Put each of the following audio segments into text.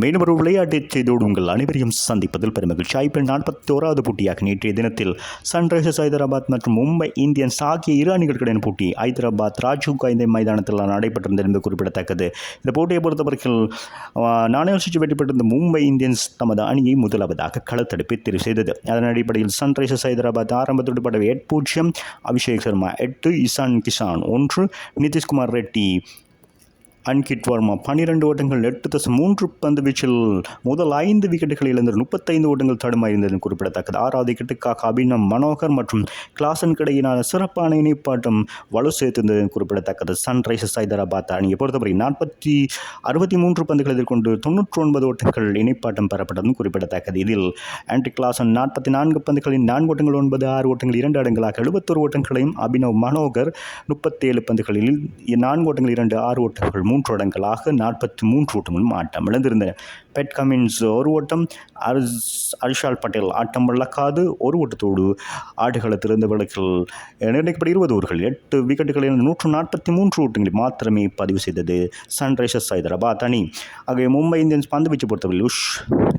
மீண்டும் ஒரு விளையாட்டுச் செய்தோடு உங்கள் அனைவரையும் சந்திப்பதில் பெருமகிழ்ச்சி. ஐபிஎல் நாற்பத்தி ஓராவது போட்டியாக நேற்றைய தினத்தில் சன்ரைசர்ஸ் ஹைதராபாத் மற்றும் மும்பை இந்தியன்ஸ் ஆகிய இரு அணிகளுக்கிடையான போட்டி ஹைதராபாத் ராஜீவ் காந்தி மைதானத்தில் நடைபெற்றிருந்தது என்பது குறிப்பிடத்தக்கது. இந்த போட்டியை பொறுத்தவரைக்கும் நாணய சுற்றி வெற்றி பெற்றிருந்த மும்பை இந்தியன்ஸ் தமது அணியை முதலாவதாக களத்தடுப்பை தெரிவு செய்தது. அதன் அடிப்படையில் சன்ரைசர்ஸ் ஹைதராபாத் ஆரம்பத்தோடு பட எட் பூஜ்ஜியம் அபிஷேக் சர்மா எட்டு இசான் கிஷான் ஒன்று நிதிஷ்குமார் ரெட்டி அன்கிட் வர்மா. பன்னிரண்டு ஓட்டங்கள் எட்டு தசம் மூன்று பந்து வீச்சில் முதல் ஐந்து விக்கெட்டுகள் இழந்து முப்பத்தைந்து ஓட்டங்கள் தடுமாறியிருந்தது குறிப்பிடத்தக்கது. ஆறாவது விக்கெட்டுக்காக அபினம் மனோகர் மற்றும் கிளாசன் கடையினால் சிறப்பான இணைப்பாட்டம் வலு சேர்த்திருந்தது குறிப்பிடத்தக்கது. சன்ரைசர்ஸ் ஹைதராபாத் அணியை பொறுத்தவரை நாற்பத்தி அறுபத்தி மூன்று பந்துகள் எதிர்கொண்டு தொன்னூற்றி ஒன்பது ஓட்டங்கள் இணைப்பாட்டம் பெறப்பட்டதும் குறிப்பிடத்தக்கது. இதில் ஆன்டி கிளாசன் நாற்பத்தி நான்கு பந்துகளின் நான்கு ஓட்டங்கள் ஒன்பது ஆறு ஓட்டங்கள் இரண்டு அடங்களாக எழுபத்தொரு ஓட்டங்களையும் அபினவ் மனோகர் முப்பத்தேழு பந்துகளில் நான்கு ஓட்டங்கள் இரண்டு ஆறு ஓட்டங்கள் மூன்று ஓட்டங்களாக நாற்பத்தி மூன்று ஓட்டங்களும் ஆட்டம் இழந்திருந்தன பெட் கமின்ஸ் ஒரு ஓட்டம் அர்ஸ் ஹர்ஷால் பட்டேல் ஆட்டம் இழக்காது ஒரு ஓட்டத்தோடு ஆடுகளத்திலிருந்த விளக்கில் நிர்ணயிக்கப்பட்ட இருபது ஓவர்கள் எட்டு விக்கெட்டுகளில் நூற்று நாற்பத்தி மூன்று ஓட்டங்களை மாத்திரமே பதிவு செய்தது சன்ரைசர்ஸ் ஹைதராபாத் அணி. ஆகவே மும்பை இந்தியன்ஸ் பந்து வீச்சு பொறுத்தவரை உஷ்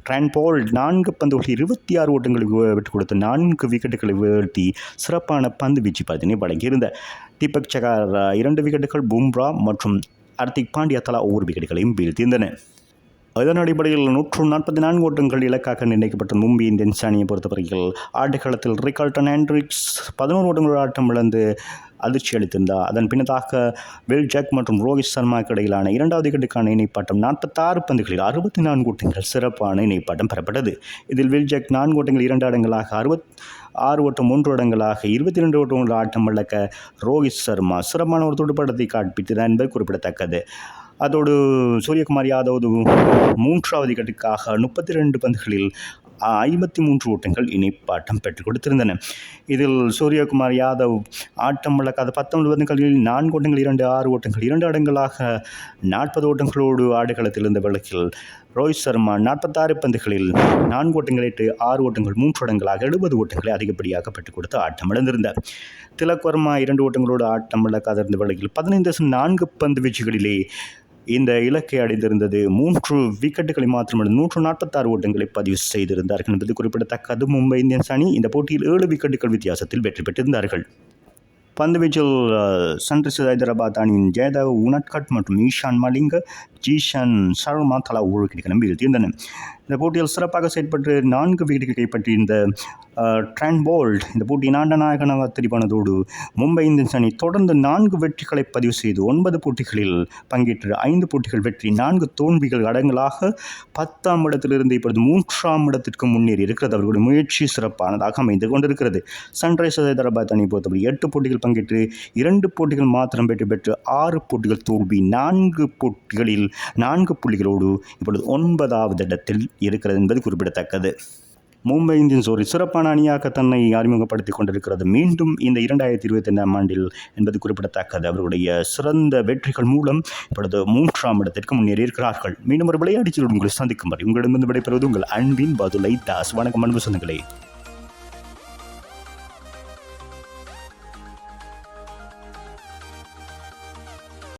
ட்ரான்போல் நான்கு பந்துகளில் இருபத்தி ஆறு ஓட்டங்களுக்கு விட்டுக் கொடுத்து நான்கு விக்கெட்டுகளை வீழ்த்தி சிறப்பான பந்து வீச்சு பதினை வழங்கியிருந்த தீபக் சகார் இரண்டு விக்கெட்டுகள் பும்ரா மற்றும் ஹர்திக் பாண்டியா தலா ஒவ்வொரு விக்கெட்டுகளையும் வீழ்த்தியிருந்தன. அதன் அடிப்படையில் நூற்று நாற்பத்தி நான்கு ஓட்டங்கள் இலக்காக நிர்ணயிக்கப்பட்ட மும்பை இந்தியன்ஸ் அணியை பொறுத்தவரையில் ஆட்டக்களத்தில் ரிகால்டன் ஆண்ட்ரிக்ஸ் பதினோரு ஓட்டங்கள் ஆட்டம் இழந்து அதிர்ச்சி அளித்திருந்தார். அதன் பின்னதாக வில் ஜாக் மற்றும் ரோஹித் சர்மாவுக்கு இடையிலான இரண்டாவது விக்கெட்டுக்கான இணைப்பாட்டம் நாற்பத்தாறு பந்துகளில் அறுபத்தி நான்கு ஓட்டங்கள் சிறப்பான இணைப்பாட்டம் பெறப்பட்டது. இதில் வில் ஜாக் நான்கு ஓட்டங்கள் இரண்டு இடங்களாக அறுபத் ஆறு ஓட்டம் மூன்று இடங்களாக இருபத்தி ரெண்டு ஓட்டங்கள் ஆட்டம் இழக்க ரோஹித் சர்மா சிறப்பான ஒரு துடுப்பாட்டத்தை காண்பித்தது என்பது குறிப்பிடத்தக்கது. அதோடு சூரியகுமார் யாதவ் மூன்றாவது விக்கெட்டுக்காக முப்பத்தி ரெண்டு பந்துகளில் ஐம்பத்தி மூன்று ஓட்டங்கள் இணைப்பாட்டம் பெற்றுக் கொடுத்திருந்தன. இதில் சூரியகுமார் யாதவ் ஆட்டம் இழக்காத பத்தொன்பது பந்துகளில் நான்கு ஓட்டங்கள் இரண்டு ஆறு ஓட்டங்கள் இரண்டு அடங்களாக நாற்பது ஓட்டங்களோடு ஆடுகளத்தில் இருந்த விளக்கில் ரோஹித் சர்மா நாற்பத்தாறு பந்துகளில் நான்கு ஓட்டங்கள் எட்டு ஆறு ஓட்டங்கள் மூன்று ஓட்டங்களாக எழுபது ஓட்டங்களை அதிகப்படியாக பெற்றுக் கொடுத்து ஆட்டம் இழந்திருந்தார். திலக் வர்மா இரண்டு ஓட்டங்களோடு ஆட்டம் இழக்காத இருந்த வழக்கில் பதினைந்து நான்கு பந்து வீச்சுகளிலே இந்த இலக்கை அடைந்திருந்தது. மூன்று விக்கெட்டுகளை மாத்திரமல்ல நூற்று நாற்பத்தாறு ஓட்டங்களை பதிவு செய்திருந்தார்கள் என்பது குறிப்பிடத்தக்கது. மும்பை இந்தியன்ஸ் அணி இந்த போட்டியில் ஏழு விக்கெட்டுகள் வித்தியாசத்தில் வெற்றி பெற்றிருந்தார்கள். பந்துவீச்சில் சன்ரைசர்ஸ் ஹைதராபாத் அணியின் ஜெயதேவ் உனட்கட் மற்றும் ஈஷான் மலிங்க ஜீஷன் சர்மா தலா ஒரு விக்கெட்டுகளும் வீழ்த்தியிருந்தன. இந்த போட்டியில் சிறப்பாக செயல்பட்டு நான்கு விக்கெட்டுகள் கைப்பற்றியிருந்த ட்ரான்போல்ட் இந்த போட்டி ஆண்ட நாயகனாக தெரிவானதோடு மும்பை இந்தியன்ஸ் அணி தொடர்ந்து நான்கு வெற்றிகளை பதிவு செய்து ஒன்பது போட்டிகளில் பங்கேற்று ஐந்து போட்டிகள் வெற்றி நான்கு தோல்விகள் அடங்கலாக பத்தாம் இடத்திலிருந்து இப்பொழுது மூன்றாம் இடத்திற்கு முன்னேறி இருக்கிறது. அவர்களுடைய முயற்சி சிறப்பானதாக அமைந்து கொண்டிருக்கிறது. சன்ரைசர்ஸ் ஹைதராபாத் அணி பொறுத்தவரை எட்டு போட்டிகள் பங்கேற்று இரண்டு போட்டிகள் மாத்திரம் வெற்றி பெற்று ஆறு போட்டிகள் தோல்வி நான்கு போட்டிகளில் நான்கு புள்ளிகளோடு இப்பொழுது ஒன்பதாவது இடத்தில் இருக்கிறது என்பது குறிப்பிடத்தக்கது. மும்பை இந்தியன்ஸ் ஒரு சிறப்பான அணியாக தன்னை அறிமுகப்படுத்திக் கொண்டிருக்கிறது. மீண்டும் இந்த இரண்டாயிரத்தி இருபத்தி ஐந்தாம் ஆண்டில் என்பது குறிப்பிடத்தக்கது. அவருடைய சிறந்த வெற்றிகள் மூலம் இப்பொழுது மூன்றாம் இடத்திற்கு முன்னேறி இருக்கிறார்கள் மீண்டும் ஒரு விளையாட்டுச் உங்களை சந்திக்கும் வரை உங்களிடமிருந்து விடைபெறுவது உங்கள் அன்பின் பதுலை தாஸ். வணக்கம் அன்பு சொந்தங்களே.